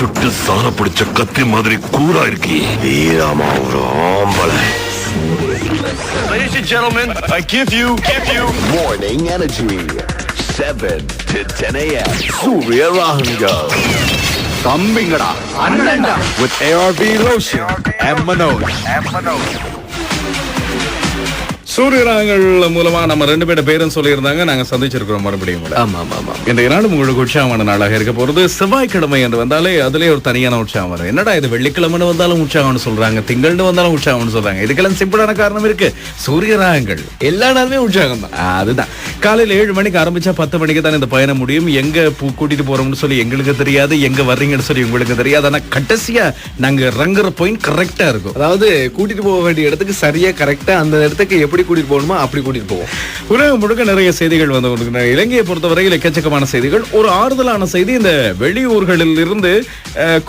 சுட்டு சார பிடிச்ச கத்தி மாதிரி கூரா இருக்கி வீராமா ஒரு ஆம்பளை Ladies and gentlemen, I give you, give you Morning Energy 7 to 10 a.m. Surya Rahanga தம்பிங்கடா அண்ணன்டா with ARV lotion and Manoj சூரியராகங்கள் மூலமா நம்ம ரெண்டு பேரும் பேரும் சொல்லியிருந்தாங்க. நாங்க சந்திச்சிருக்கிறோம் மறுபடியும். ஆமா ஆமா ஆமா. இன்றைய நாள் உங்களுக்கு உற்சாகமான நாளாக இருக்க போறது. செவ்வாய்க்கிழமை என்று வந்தாலே அதுலயே ஒரு தனியான உற்சாகம். வரும் என்னடா இது வெள்ளிக்கிழமைன்னு வந்தாலும் உற்சாகம்னு சொல்றாங்க. திங்கள்னு வந்தாலும் உற்சாகம்னு சொல்றாங்க. இதுக்கெல்லாம் சிம்பிளான காரணம் இருக்கு. சூரியராகங்கள் எல்லா நாளுமே உற்சாகம் தான் அதுதான். காலையில ஏழு மணிக்கு ஆரம்பிச்சா பத்து மணிக்கு தான் இந்த பயணம் முடியும். எங்க கூட்டிட்டு போறோம்னு சொல்லி எங்களுக்கு தெரியாது. எங்க வர்றீங்கன்னு சொல்லி உங்களுக்கு தெரியாது. ஆனா கடைசியா நாங்க ரங்குற பாயிண்ட் கரெக்டா இருக்கும். அதாவது கூட்டிட்டு போக வேண்டிய இடத்துக்கு சரியா கரெக்டா அந்த இடத்துக்கு எப்படி கூட்டிட்டு போகணுமோ அப்படி கூட்டிட்டு போவோம். உலகம் முழுக்க நிறைய செய்திகள் வந்து. இலங்கையை பொறுத்தவரையில் எக்கச்சக்கமான செய்திகள். ஒரு ஆறுதலான செய்தி இந்த வெளியூர்களில் இருந்து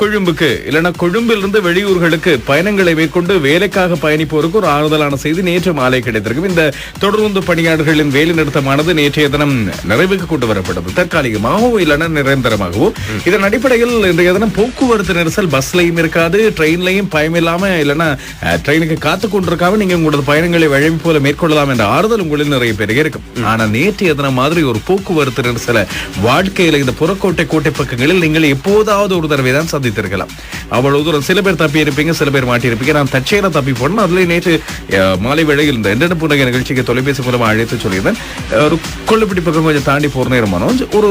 கொழும்புக்கு இல்லைன்னா கொழும்பில் இருந்து வெளியூர்களுக்கு பயணங்களை மேற்கொண்டு வேலைக்காக பயணிப்போருக்கு ஒரு ஆறுதலான செய்தி நேற்று மாலை கிடைத்திருக்கும். இந்த தொடர்ந்து பணியாளர்களின் வேலை நிறுத்தமானது நேற்றைய தினம் நிறைவுக்கு கொண்டு வரப்பட்டது. தற்காலிகமாகவோ இல்லைன்னா நிரந்தரமாகவோ. இதன் அடிப்படையில் இன்றைய தினம் போக்குவரத்து நெரிசல் பஸ்லையும் இருக்காது ட்ரெயின்லையும் பயம் இல்லாம இல்லைன்னா ட்ரெயினுக்கு காத்து கொண்டிருக்காம நீங்க உங்களோட பயணங்களை வழி போல மேற்கொள்ளலாம் என்ற ஆறுதல் உங்களில் நிறைய பேர் இருக்கும். ஆனா நேற்றைய தினம் மாதிரி ஒரு போக்குவரத்து நெரிசல வாழ்க்கையில இந்த புறக்கோட்டை கோட்டை பக்கங்களில் நீங்கள் எப்போதாவது ஒரு தடவை தான் சந்தித்திருக்கலாம். அவ்வளவு தூரம் சில பேர் தப்பி இருப்பீங்க சில பேர் மாட்டியிருப்பீங்க நான் தற்செயலா தப்பி போனேன். அதுல நேற்று மாலை வேளையில் இந்த என்னென்ன புனக நிகழ்ச்சிக்கு தொலைபேசி மூலமா அழைத்து சொல்லியிருந்தேன். ஒரு கொள்ளுப்பிடி பக்கம் கொஞ்சம் தாண்டி போற நேரம் ஒரு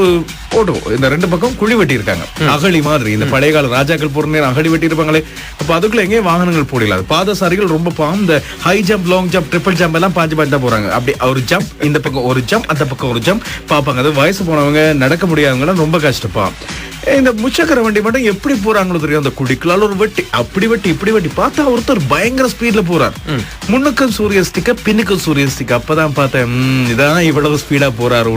ஓட்டோ இந்த ரெண்டு பக்கம் குழி வெட்டி இருக்காங்க அகழி மாதிரி. இந்த பழைய கால ராஜாக்கள் போற நேரம் அகழி வெட்டி இருப்பாங்களே அப்ப அதுக்குள்ள எங்கேயும் வாகனங்கள் போடல. பாதசாரிகள் ரொம்ப பாவம். இந்த high jump long jump triple jump எல்லாம் பாஞ்சு பாஞ்சு தான் போறாங்க. அப்படி ஒரு ஜம்ப் இந்த பக்கம் ஒரு ஜம்ப் அந்த பக்கம் ஒரு ஜம்ப் பாப்பாங்க அது வயசு போனவங்க நடக்க முடியாதவங்க ரொம்ப கஷ்டப்பா. இந்த முச்சக்கர வண்டி மட்டும் எப்படி போறாங்களோ தெரியும். அந்த குடிக்கலால் ஒரு வெட்டி. அப்படி வெட்டி இப்படி வெட்டி. பார்த்தா ஒருத்தர் பயங்கர ஸ்பீட்ல போறார். முன்னுக்கும் சூரிய ஸ்டிக்க பின்னுக்கும் சூரிய ஸ்டிக் அப்பதான் பார்த்தேன் இதான் இவ்வளவு ஸ்பீடா போறாரு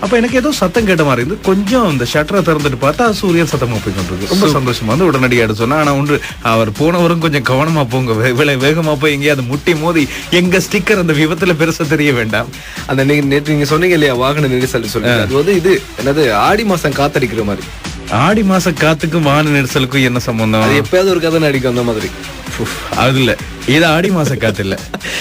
அப்ப எனக்கு ஏதோ சத்தம் கேட்ட மாதிரி இருந்து கொஞ்சம் இந்த ஷட்டரை திறந்துட்டு பார்த்தா சூரியன் சத்தமா போய் கொண்டிருக்கு ரொம்ப சந்தோஷமா. வந்து உடனடியாக சொன்னா ஆனா ஒன்று அவர் போனவரும் கொஞ்சம் கவனமா போங்க. வே- இவ்வளவு வேகமா போய் எங்கேயாவது முட்டி மோதி எங்க ஸ்டிக்கர் அந்த விபத்துல பெருசா தெரிய வேண்டாம். அந்த நேற்று நீங்க சொன்னீங்க இல்லையா வாகன நெரிசல் சொல்லி அது வந்து இது என்னது ஆடி மாசம் காத்தடிக்கிற மாதிரி. ஆடி மாச காத்துக்கும் வான நெரிசலுக்கும் என்ன சம்பந்தம்? எப்பயாவது ஒரு கதை அடிக்கும் அந்த மாதிரி. அது இல்ல. இது ஆடி மாச காத்து இல்ல.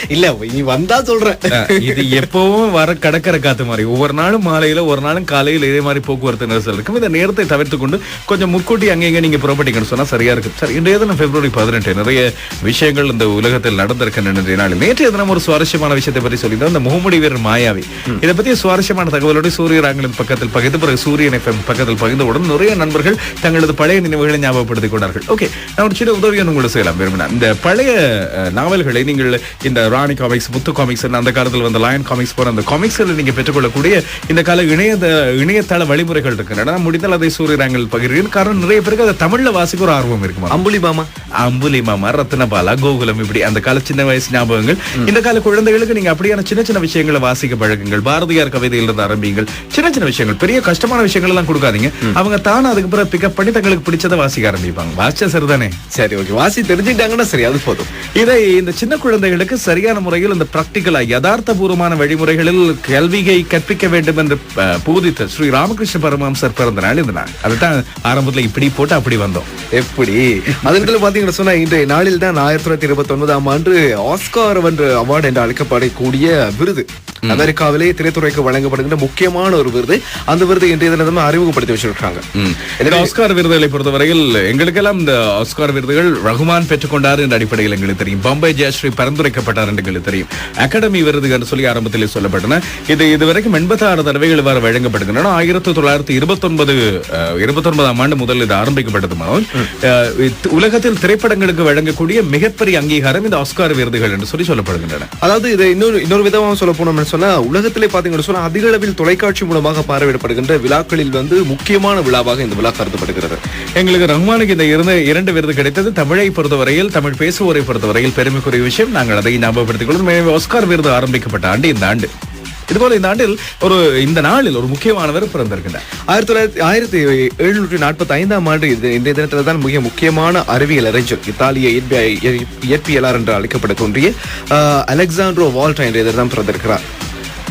இல்ல நீ வந்தா சொல்றேன் அஹ், இது எப்பவும் வர கடற்கரை காத்து மாதிரி. ஒவ்வொரு நாளும் மாலையில ஒரு நாளும் காலையில இதே மாதிரி போக்குவரத்து நெரிசல் இருக்கும். இந்த நேரத்தை தவிர்த்து கொண்டு கொஞ்சம் முன்கூட்டி அங்க இங்க நீங்க புறப்பட்டீங்கன்னு சொன்னா சரியா இருக்கும். சார் இன்றைய தினம் பிப்ரவரி பதினெட்டு நிறைய விஷயங்கள் இந்த உலகத்தில் நடந்திருக்கின்றன இன்றைய நாள் நேற்றைய தினம் ஒரு சுவாரஸ்யமான விஷயத்தை பற்றி சொல்லியிருந்தோம். இந்த முகமுடி வீரர் மாயாவி. இதை பத்தி சுவாரஸ்யமான தகவலோடு சூரியராங்களின் பக்கத்தில் பகிர்ந்து பிறகு சூரியன் எஃப்எம் பக்கத்தில் பகிர்ந்தவுடன் நிறைய நண்பர்கள் தங்களது பழைய நினைவுகளை ஞாபகப்படுத்திக் கொண்டார்கள். ஓகே நான் ஒரு சின்ன உதவியை உங்களுக்கு செய்யலாம். விரும்பினேன் இந்த பழைய நாவல்களை நீங்கள் இந்த ராணி காமிக்ஸ் முத்து காமிக்ஸ் அந்த காலத்தில் வந்த லயன் காமிக்ஸ் போற அந்த காமிக்ஸ்களை நீங்க பெற்றுக்கொள்ளக்கூடிய இந்த கால இணைய இணையதள வழிமுறைகள் இருக்கின்றன முடிந்தால் அதை சூரியராங்கள் பகிர்கிறேன். காரணம் நிறைய பேருக்கு அதை தமிழ்ல வாசிக்க ஒரு ஆர்வம் இருக்குமா அம்புலி மாமா. அம்புலி மாமா ரத்னபாலா கோகுலம் இப்படி அந்த கால சின்ன வயசு ஞாபகங்கள். இந்த கால குழந்தைகளுக்கு நீங்க அப்படியான சின்ன சின்ன விஷயங்களை வாசிக்க பழகுங்கள். பாரதியார் கவிதையில இருந்து ஆரம்பிங்கள். சின்ன சின்ன விஷயங்கள் பெரிய கஷ்டமான விஷயங்கள் எல்லாம் கொடுக்காதீங்க. அவங்க தானே அதுக்கு பிறகு பிக்கப் பண்ணி தங்களுக்கு பிடிச்சதை வாசிக்க ஆரம்பிப்பாங்க. வாசிச்சா சரிதானே? சரி ஓகே. வாசி தெரிஞ்சுட்டாங்கன்னா சரி அது போதும். இதை இந்த சின்ன குழந்தைகளுக்கு சரியான முறையில் இந்த பிராக்டிகலா யதார்த்தபூர்வமான வழிமுறைகளில் கல்வியை கற்பிக்க வேண்டும் என்று போதித்த ஸ்ரீ ராமகிருஷ்ண பரமஹம்சர் பிறந்த நாள் இந்த நாள். அதுதான் ஆரம்பத்துல இப்படி போட்டு அப்படி வந்தோம். எப்படி? அதனால பாத்தீங்கன்னா சொன்னா இன்றைய நாளில் தான் ஆயிரத்தி தொள்ளாயிரத்தி இருபத்தி ஒன்பதாம் ஆண்டு ஆஸ்கார் வென்ற அவார்டு என்று அழைக்கப்படக்கூடிய விருது. அமெரிக்காவிலே திரைத்துறைக்கு வழங்கப்படுகின்ற முக்கியமான ஒரு விருது. அந்த விருது இன்றைய தினம் அறிமுகப்படுத்தி வச்சிருக்காங்க ஆஸ்கார் விருதுகளை பொறுத்தவரையில் எங்களுக்கெல்லாம் இந்த ஆஸ்கார் விருதுகள் ரகுமான் கொண்டார் என்ற அடிப்படையில் எங்களுக்கு தெரியும். பம்பை ஜெயஸ்ரீ பரிந்துரைக்கப்பட்டார் என்று எங்களுக்கு தெரியும். அகாடமி விருது என்று சொல்லி ஆரம்பத்தில் சொல்லப்பட்டன. இது இதுவரைக்கும் எண்பத்தி ஆறு தடவைகள் இவ்வாறு வழங்கப்படுகின்றன ஆயிரத்தி தொள்ளாயிரத்தி இருபத்தி ஒன்பது இருபத்தி ஒன்பதாம் ஆண்டு முதல் இது ஆரம்பிக்கப்பட்டது மனோஜ் உலகத்தில் திரைப்படங்களுக்கு வழங்கக்கூடிய மிகப்பெரிய அங்கீகாரம் இந்த ஆஸ்கார் விருதுகள் என்று சொல்லி சொல்லப்படுகின்றன. அதாவது இது இன்னொரு இன்னொரு விதமாக சொல்ல போனோம்னு சொன்னா உலகத்திலே பாத்தீங்கன்னு சொன்னா அதிக அளவில் தொலைக்காட்சி மூலமாக பார்வையிடப்படுகின்ற விழாக்களில் வந்து முக்கியமான விழாவாக இந்த விழா கருதப்படுகிறது. எங்களுக்கு ரஹ்மானுக்கு இந்த இரண்டு விருது கிடைத்தது. தமிழை பொறுத்தவரையில் தமிழ் பேசுவோரை பொறுத்தவரையில் பெருமைக்குரிய விஷயம் நாங்கள் அதை ஞாபகப்படுத்திக் கொள்ளும் எனவே ஆஸ்கார் விருது ஆரம்பிக்கப்பட்ட ஆண்டு இந்த ஆண்டு. இதுபோல இந்த ஆண்டில் ஒரு இந்த நாளில் ஒரு முக்கியமானவர் பிறந்திருக்கின்றார். ஆயிரத்தி தொள்ளாயிரத்தி ஆயிரத்தி எழுநூற்றி நாற்பத்தி ஐந்தாம் ஆண்டு இது இந்த தினத்தில் தான் மிக முக்கியமான அறிவியல் அறிஞர் இத்தாலிய இயற்பியலார் என்று அழைக்கப்படக்கூடிய ஆஹ், அலெக்சாண்ட்ரோ வால்டா என்ற இதர் தான் பிறந்திருக்கிறார்.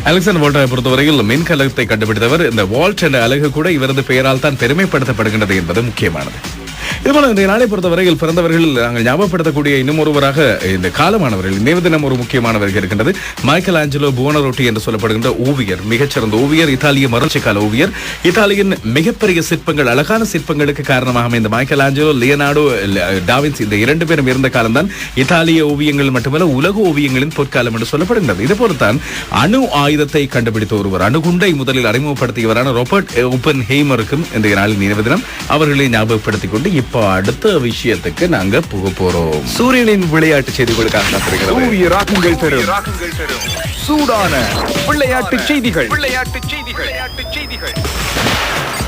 அலெக்சாண்டர் வோல்டரை பொறுத்தவரையில் மின்கலத்தை கண்டுபிடித்தவர் இந்த வால்ட் என்ற அழகு கூட இவரது பெயரால் தான் பெருமைப்படுத்தப்படுகின்றது என்பது முக்கியமானது. இதுபோல இந்த நாளை பொறுத்தவரையில் பிறந்தவர்கள் நாங்கள் ஞாபகப்படுத்தக்கூடிய இன்னும் ஒருவராக இந்த காலமானவர்கள் நினைவு தினம் ஒரு முக்கியமானவர்கள் இருக்கின்றது. மைக்கேல் ஆஞ்சலோ புவனரொட்டி என்று சொல்லப்படுகின்ற ஓவியர் மிகச்சிறந்த ஓவியர் இத்தாலிய மரட்சி கால ஓவியர். இத்தாலியின் மிகப்பெரிய சிற்பங்கள் அழகான சிற்பங்களுக்கு காரணமாக இந்த மைக்கேல் ஆஞ்சலோ லியனாடோ டாவின்ஸ் இந்த இரண்டு பேரும் இருந்த காலம்தான் இத்தாலிய ஓவியங்கள் மட்டுமல்ல உலக ஓவியங்களின் பொற்காலம் என்று சொல்லப்படுகின்றது. இது போலத்தான் அணு ஆயுதத்தை கண்டுபிடித்த ஒருவர் அணுகுண்டை முதலில் அறிமுகப்படுத்தியவரான ரோபர்ட் ஓப்பன் ஹெய்மருக்கும் இந்த நாளில் நினைவு தினம் அவர்களை ஞாபகப்படுத்திக் கொண்டு இப்போ அடுத்த விஷயத்துக்கு நாங்க போக போறோம். சூரியனின் விளையாட்டு செய்திகளுக்காக காத்திருக்கிறது. சூரிய ராகங்கள் தரும். சூடான விளையாட்டு செய்திகள். விளையாட்டு செய்திகள். விளையாட்டு செய்திகள்.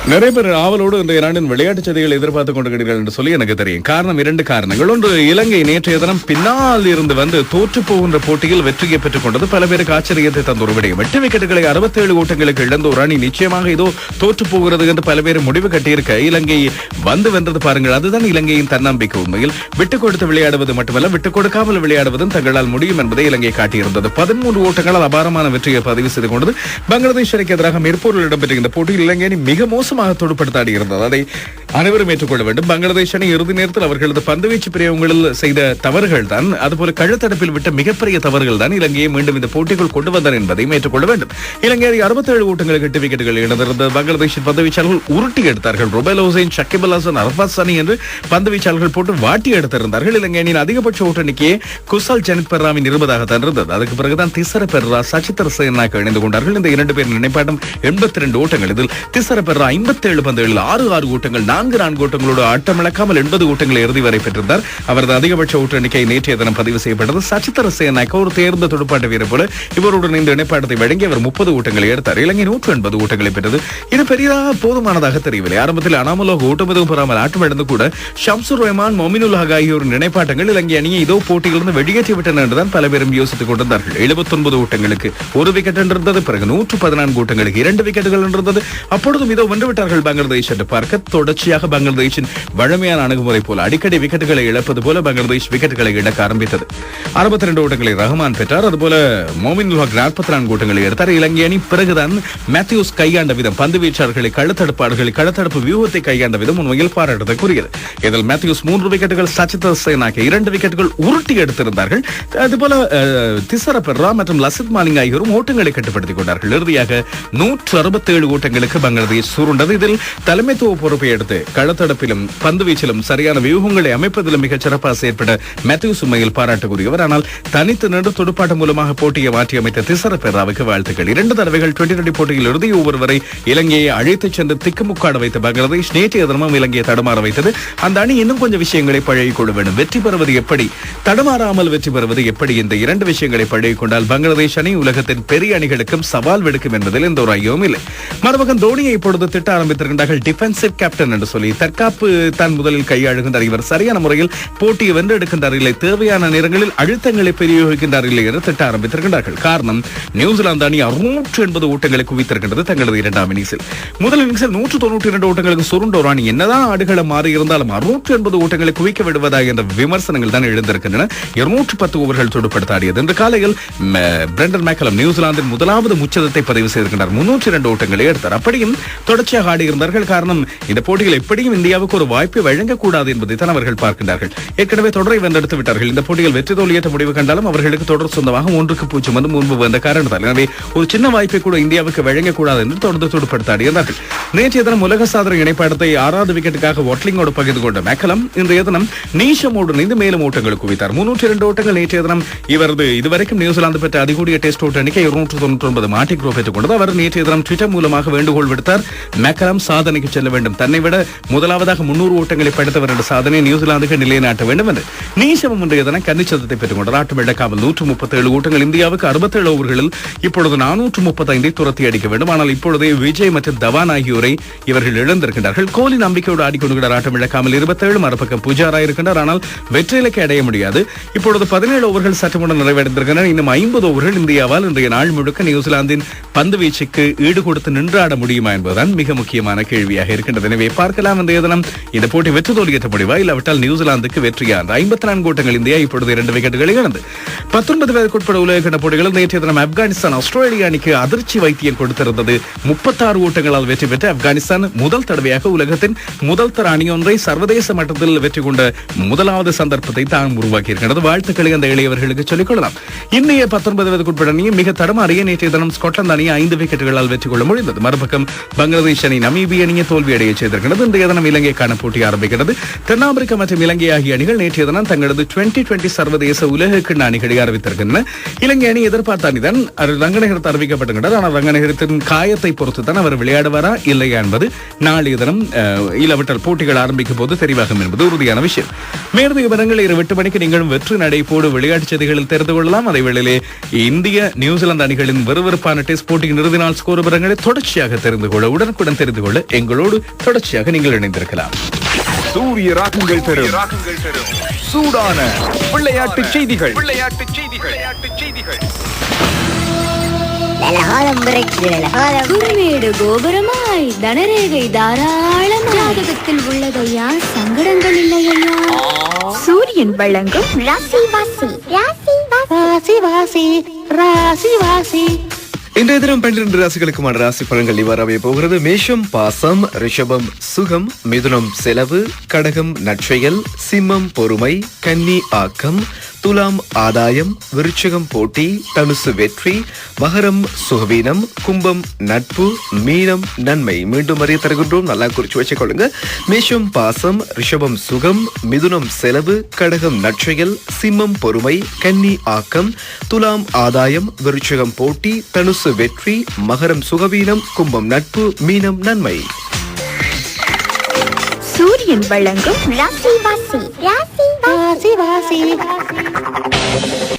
நிறைய பேர் ஆவலோடு இன்றைய நாட்டின் விளையாட்டுச் செய்திகளை எதிர்பார்த்துக் கொண்டிருக்கிறீர்கள் என்று சொல்லி எனக்கு தெரியும். காரணம் இரண்டு காரணங்கள். ஒன்று இலங்கை நேற்றைய தினம் பின்னால் இருந்து வந்து தோற்று போகின்ற போட்டியில் வெற்றியை பெற்றுக் கொண்டது. பல பேருக்கு ஆச்சரியத்தை தந்த ஒரு விடயம். எட்டு விக்கெட்டுகளை அறுபத்தேழு ஓட்டங்களுக்கு இழந்த ஒரு அணி நிச்சயமாக ஏதோ தோற்று போகிறது என்று பல பேர் முடிவு கட்டியிருக்க இலங்கை வந்து வென்றது பாருங்கள். அதுதான் இலங்கையின் தன்னம்பிக்கை உண்மையில். விட்டுக் கொடுத்து விளையாடுவது மட்டுமல்ல விட்டுக் கொடுக்காமல் விளையாடுவதும் தங்களால் முடியும் என்பதை இலங்கை காட்டியிருந்தது. பதிமூன்று ஓட்டங்களால் அபாரமான வெற்றியை பதிவு செய்து கொண்டது. பங்களாதேஷ் அணிக்கு எதிராக மெர்பூரில் இடம்பெற்ற இந்த போட்டியில் இலங்கை அணி மிக மோசம் தொடுப்படுத்தாடி இருந்தது. அதை அனைவரும் ஏற்றுக்கொள்ள வேண்டும். பங்களாதேஷ் அணி இறுதி நேரத்தில் அவர்களது பந்துவீச்சு பிரிவுகளில் செய்த தவறுகள் தான் அதுபோல கழுத்தடுப்பில் விட்ட மிகப்பெரிய தவறுகள் தான் இலங்கையை மீண்டும் இந்த போட்டிக்குள் கொண்டு வந்தனர் என்பதையும் ஏற்றுக்கொள்ள வேண்டும். இலங்கை அறுபத்தேழு ஓட்டங்களுக்கு எட்டு விக்கெட்டுகள் இழந்திருந்த பங்களாதேஷின் பந்துவீச்சாளர்கள் உருட்டி எடுத்தார்கள். ரொபேல் ஹுசைன் ஷக்கிபுல் ஹசன் அரபாத் சனி என்று பந்துவீச்சாளர்கள் போட்டு வாட்டி எடுத்திருந்தார்கள். இலங்கை அணியின் அதிகபட்ச ஓட்ட குசால் ஜனித் பெர்ராவின் இருபதாகத்தான் இருந்தது. அதுக்கு பிறகுதான் திசர பெர்ரா சச்சித்திர சேனாக்கு இணைந்து கொண்டார்கள். இந்த இரண்டு பேர் நினைப்பாட்டம் எண்பத்தி ரெண்டு ஓட்டங்கள். இதில் திசர பெர்ரா ஐம்பத்தேழு பந்துகளில் ஆறு ஆறு ஓட்டங்கள் நான்கு நான்கு ஓட்டங்களோடு ஆட்டமிழக்காமல் எண்பது ஓட்டங்களை இறுதி வரை பெற்றிருந்தார். அவரது அதிகபட்ச ஓட்ட எண்ணிக்கை நேற்றைய தினம் பதிவு செய்யப்பட்டது. சச்சித்திர சேனாக்கு ஒரு தேர்ந்த துடுப்பாட்ட வீரர் போல இவருடன் இந்த இணைப்பாட்டத்தை வழங்கி அவர் முப்பது ஓட்டங்களை எடுத்தார். இலங்கை நூற்று எண்பது ஓட்டங்களை பெற்றது. இது பெரிதாக போதுமானதாக தெரியவில்லை. ஆரம்பத்தில் அனாமலோக ஓட்டம் எதுவும் பெறாமல் ஆட்டம் இழந்து கூட ஷம்சுர் ரஹ்மான் மொமினுல் ஹக் ஆகியோரின் இணைப்பாட்டங்கள் இலங்கை அணியை இதோ போட்டியிலிருந்து வெளியேற்றி விட்டன என்றுதான் பல பேரும் யோசித்துக் கொண்டிருந்தார்கள். எழுபத்தொன்பது ஓட்டங்களுக்கு ஒரு விக்கெட் என்றிருந்தது. பிறகு நூற்று பதினான்கு ஓட்டங்களுக்கு இரண்டு விக்கெட்டுகள் இருந்தது அப்பொழுதும் இதோ வென்றுவிட்டார்கள் பங்களாதேஷ் என்று பார்க்க தொடர்ச்சியாக பங்களாதேஷின் வழமையான அணுகுமுறை போல அடிக்கடி விக்கெட்டுகளை இழப்பது போல பங்களாதேஷ் விக்கெட்டுகளை இழக்க ஆரம்பித்தது. அறுபத்தி ரெண்டு ஓட்டங்களை ரஹ்மான் பெற்றார். அதுபோல மோமின் உலக நாற்பத்தி நான்கு ஓட்டங்களை எடுத்தார். இலங்கை அணி பிறகுதான் மேத்யூஸ் கையாண்ட விதம் பந்து வீச்சாளர்களை களத்தடுப்பாளர்களை களத்தடுப்பு வியூகத்தை கையாண்ட விதம் உண்மையில் பாராட்டத்துக்குரியது இதில் மேத்யூஸ் மூன்று விக்கெட்டுகள் சச்சித் சேனாக்கு இரண்டு விக்கெட்டுகள் உருட்டி எடுத்திருந்தார்கள். அதுபோல திசர பெர்ரா மற்றும் லசித் மாலிங் ஆகியோரும் ஓட்டங்களை கட்டுப்படுத்திக் கொண்டார்கள். இறுதியாக நூற்று அறுபத்தேழு ஓட்டங்களுக்கு பங்களாதேஷ் சுருண்டது. இதில் தலைமைத்துவ பொறுப்பை எடுத்து களத்தடப்பிலும் பந்து வீச்சிலும் சரியான வியூகங்களை அமைப்பதிலும் மிகச் சிறப்பாக செயற்பட மேத்யூஸ் உண்மையில் பாராட்டுக்குரியவர். ஆனால் தனித்து நின்று துடுப்பாட்டம் மூலமாக போட்டியை மாற்றி அமைத்த திசர பெர்ராவுக்கு வாழ்த்துக்கள். இரண்டு தடவைகள் டுவெண்டி டுவெண்டி போட்டியில் இறுதி ஓவர் வரை இலங்கையை அழைத்துச் சென்று திக்குமுக்காட வைத்த பங்களாதேஷ் நேற்றைய தினமும் இலங்கையை தடுமாற வைத்தது. அந்த அணி இன்னும் கொஞ்சம் விஷயங்களை பழகிக் கொள்ள வேண்டும். வெற்றி பெறுவது எப்படி? தடுமாறாமல் வெற்றி பெறுவது எப்படி? இந்த இரண்டு விஷயங்களை பழகிக் கொண்டால் பங்களாதேஷ் அணி உலகத்தின் பெரிய அணிகளுக்கும் சவால் விடுக்கும் என்பதில் எந்த ஒரு ஐயமும் இல்லை. மறுபக்கம் தோனியை இப்பொழுது திட்ட ஆரம்பித்திருக்கின்றார்கள். டிஃபென்சிவ் கேப்டன் என்று என்று சொல்லி தற்காப்பு தான் முதலில் கையாளுகின்றார் இவர். சரியான முறையில் போட்டியை வென்றெடுக்கின்றார். இல்லை தேவையான நேரங்களில் அழுத்தங்களை பிரயோகிக்கின்றார். இல்லை என திட்ட ஆரம்பித்திருக்கின்றார்கள். காரணம் நியூசிலாந்து அணி அறுநூற்று எண்பது ஓட்டங்களை குவித்திருக்கின்றது தங்களது இரண்டாம் இன்னிங்ஸில். முதல் இன்னிங்ஸில் நூற்று தொன்னூற்றி இரண்டு ஓட்டங்களுக்கு சுருண்ட ஒரு அணி. என்னதான் ஆடுகளை மாறி இருந்தாலும் அறுநூற்று எண்பது ஓட்டங்களை குவிக்க விடுவதா என்ற விமர்சனங்கள் தான் எழுந்திருக்கின்றன. இருநூற்று பத்து ஓவர்கள் தொடுப்படுத்தாடியது. இன்று காலையில் பிரண்டன் மேக்கலம் நியூசிலாந்தின் முதலாவது முச்சதத்தை பதிவு செய்திருக்கிறார் முன்னூற்றி இரண்டு ஓட்டங்களை எடுத்தார். அப்படியும் தொடர்ச்சியாக ஆடியிருந்தார்கள். காரணம் இந்த போட்டியில் எப்படியும் இந்தியாவுக்கு ஒரு வாய்ப்பை வழங்கக்கூடாது என்பதை தான் அவர்கள் பார்க்கின்றார்கள். ஏற்கனவே தொடரை வென்றெடுத்து விட்டார்கள். இந்த போட்டியில் வெற்றி தோல்வியற்ற முடிவு கண்டாலும் அவர்களுக்கு தொடர் சொந்தமாக ஒன்றுக்கு பூஜ்ஜியம் வந்து முன்பு வந்த காரணத்தால். எனவே ஒரு சின்ன வாய்ப்பை கூட இந்தியாவுக்கு வழங்கக்கூடாது என்று தொடர்ந்து துடுப்படுத்தாடியிருந்தார்கள். நேற்றைய தினம் உலக சாதனை இணைப்பாடத்தை ஆறாவது விக்கெட்டுக்காக ஒட்லிங்கோடு பகிர்ந்து கொண்ட மேக்கலம் இன்றைய தினம் நீஷமோடு இணைந்து மேலும் ஓட்டங்கள் குவித்தார். முன்னூற்றி இரண்டு ஓட்டங்கள் நேற்றைய தினம் இவரது இதுவரைக்கும் நியூசிலாந்து பெற்ற அதிகூடிய டெஸ்ட் ஓட்ட எண்ணிக்கை இருநூற்று தொண்ணூற்றி ஒன்பது மாட்டிக் குரோ பெற்றுக் கொண்டது அவர் நேற்றைய தினம் ட்விட்டர் மூலமாக வேண்டுகோள் விடுத்தார். மேக்கலம் சாதனைக்கு செல்ல வேண்டும். தன்னை விட முதலாவதாக முன்னூறு ஓட்டங்களை படைத்தவர் என்ற சாதனை நியூசிலாந்துக்கு நிலைநாட்ட வேண்டும் என்று. நீசமம் இன்றைய தினம் கன்னிச்சதத்தை பெற்றுக் கொண்டார் ஆட்டம் இழக்காமல் நூற்று முப்பத்தேழு ஓட்டங்கள் இந்தியாவுக்கு அறுபத்தேழு ஓவர்களில் இப்பொழுது நானூற்று முப்பத்தைந்தை துரத்தி அடிக்க வேண்டும். ஆனால் இப்பொழுதே விஜய் மற்றும் தவான் ஆகியோரை இவர்கள் இழந்திருக்கின்றார்கள். கோலி நம்பிக்கையோடு ஆடிக்கொண்டுகிறார் ஆட்டம் இழக்காமல் இருபத்தேழு மறுபக்கம் புஜாரா இருக்கின்றார். ஆனால் வெற்றி இலக்கை அடைய முடியாது. இப்பொழுது பதினேழு ஓவர்கள் சற்று முன்னர் நிறைவடைந்திருக்கின்றன. இன்னும் ஐம்பது ஓவர்கள் இந்தியாவால் இன்றைய நாள் முழுக்க நியூசிலாந்தின் பந்து வீச்சுக்கு ஈடு கொடுத்து நின்றாட முடியுமா என்பதுதான் மிக முக்கியமான கேள்வியாக இருக்கின்றது. எனவே பார்க்க பார்க்கலாம். இந்த தினம் இந்த போட்டி வெற்றி தோல்வியற்ற முடிவா? இல்லாவிட்டால் நியூசிலாந்துக்கு வெற்றியா ஐம்பத்தி நான்கு ஓட்டங்கள் இந்தியா இப்பொழுது இரண்டு விக்கெட்டுகளை இழந்து. பத்தொன்பது வயதுக்குட்பட்ட உலக போட்டிகளில் நேற்றைய தினம் ஆப்கானிஸ்தான் ஆஸ்திரேலிய அணிக்கு அதிர்ச்சி வைத்தியம் கொடுத்திருந்தது. முப்பத்தாறு ஓட்டங்களால் வெற்றி பெற்ற ஆப்கானிஸ்தான் முதல் தடவையாக உலகத்தின் முதல் தர அணி ஒன்றை சர்வதேச மட்டத்தில் வெற்றி கொண்ட முதலாவது சந்தர்ப்பத்தை தான் உருவாக்கியிருக்கிறது. வாழ்த்துக்களை அந்த இளையவர்களுக்கு சொல்லிக்கொள்ளலாம் இந்திய பத்தொன்பது வயதுக்குட்பட்ட அணியை மிக தடமாறிய நேற்றைய தினம் ஸ்காட்லாந்து அணியை ஐந்து விக்கெட்டுகளால் வெற்றி கொள்ள முடிந்தது மறுபக்கம் பங்களாதேஷ் அணி நமீபிய அணியை தோல்வியடைய செய்திருக்கிறது. இன்றைய தினம் இலங்கைக்கான போட்டி ஆரம்பிக்கிறது. தென்னாப்பிரிக்கா மற்றும் இலங்கை ஆகிய அணிகள் நேற்றைய தினம் தங்களது டுவெண்டி டுவெண்டி சர்வதேச உலக கிண்ண அணிகளை அறிவித்திருக்கின்றன. இலங்கை அணி எதிர்பார்த்த அணிதான். அது ரங்கநகரத்து அறிவிக்கப்பட்டிருக்கிறது. ஆனால் ரங்கநகரத்தின் காயத்தை பொறுத்து தான் அவர் விளையாடுவாரா இல்லையா என்பது நாளைய தினம் அஹ், போட்டிகள் ஆரம்பிக்கும் போது தெரிவாகும் என்பது உறுதியான விஷயம். மேலும் விவரங்கள் இரவு எட்டு மணிக்கு நீங்களும் வெற்றி நடை போடு விளையாட்டு செய்திகளில் தெரிந்து கொள்ளலாம். அதே வேளையிலே இந்திய நியூசிலாந்து அணிகளின் விறுவிறுப்பான டெஸ்ட் போட்டியின் இறுதி நாள் ஸ்கோர் விவரங்களை தொடர்ச்சியாக தெரிந்து கொள்ள உடனுக்குடன் தெரிந்து கொள்ள எங்களோடு தொடர்ச்சியாக நீங்கள் இணைந்திருக்கலாம். சூரிய ராகங்கள் தரும் ராகங்கள் தரும் சூடான விளையாட்டு செய்திகள். விளையாட்டு செய்திகள். விளையாட்டு செய்திகள். குறுமேடு கோபுரமாய் தனரேகை தாராளம் ஜாதகத்தில் உள்ளதையா? சங்கடங்கள் இல்லையா? சூரியன் வழங்கும் ராசி வாசி ராசி வாசி வாசி ராசி வாசி இன்றைய தினம் பன்னிரண்டு ராசிகளுக்குமான ராசி பலன்கள் இவ்வாறாவே போகிறது. மேஷம் பாசம் ரிஷபம் சுகம் மிதுனம் செலவு கடகம் நற்செயல் சிம்மம் பொறுமை கன்னி ஆக்கம் துலாம் ஆதாயம் விருச்சகம் போட்டி தனுசு வெற்றி மகரம் சுகவீனம் கும்பம் நட்பு மீனம் நன்மை. மீண்டும் அறிய தருகின்றோம். நல்லா குறிச்சு வச்சுக்கொள்ளுங்க மேஷம் பாசம் ரிஷபம் சுகம் மிதுனம் செலவு கடகம் நற்செயல் சிம்மம் பொறுமை கன்னி ஆக்கம் துலாம் ஆதாயம் விருச்சகம் போட்டி தனுசு வெற்றி மகரம் சுகவீனம் கும்பம் நட்பு மீனம் நன்மை. சூரியன் வழங்கும் ராசி வாசி ராசி வாசி வாசி